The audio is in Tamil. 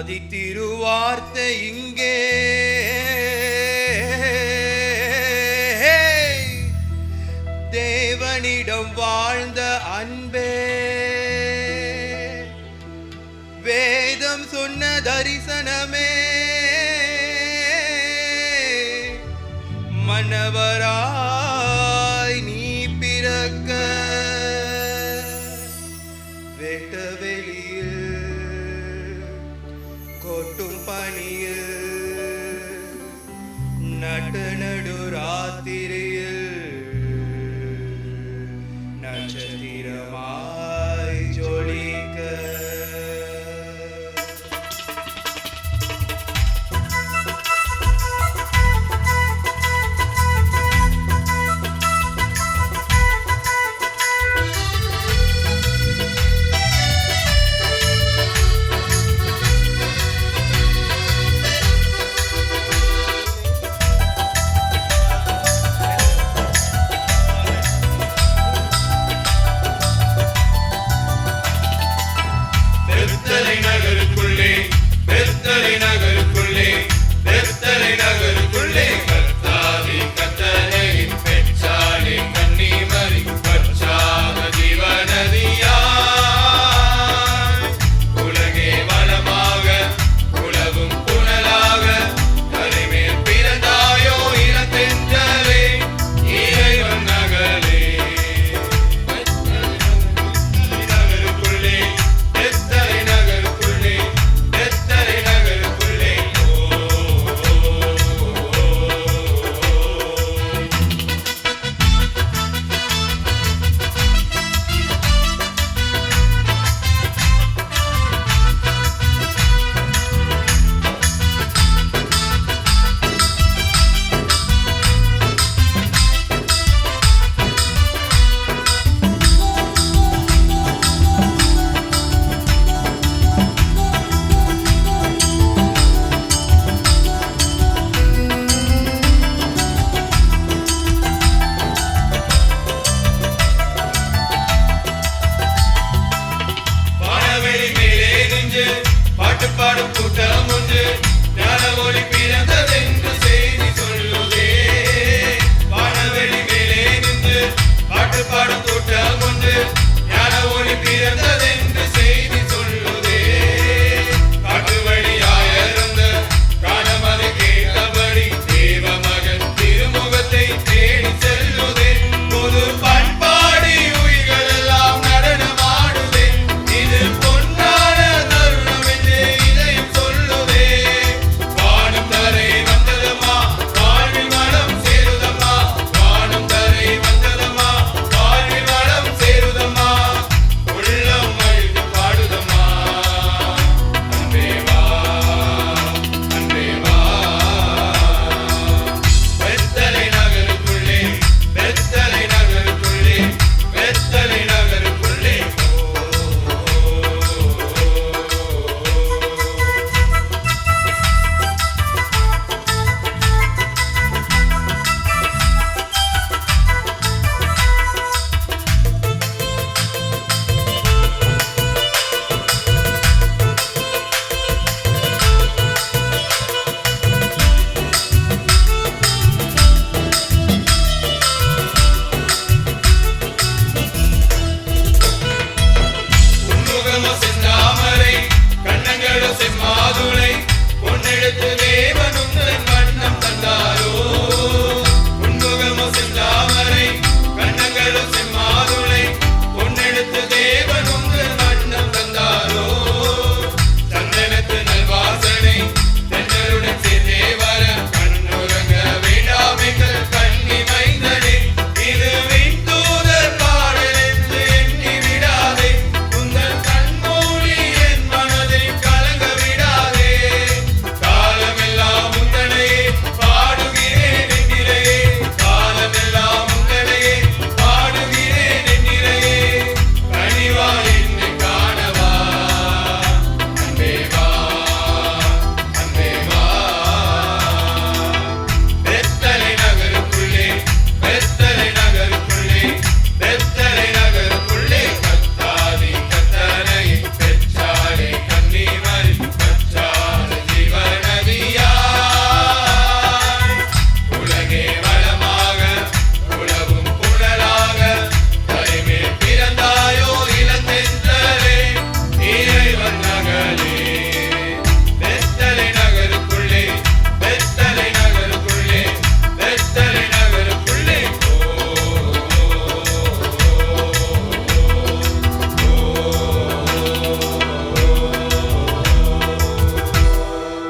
ஆதி திருவார்த்தை இங்கே. தேவனிடம் வாழ்ந்த அன்பே. வேதம் சொன்ன தரிசனமே. மன்னவரா கொட்டும் பணியில். நட்டு நடு ராத்திரி பெத்தலை நகருக்குள்ளே பெத்தலை நகரு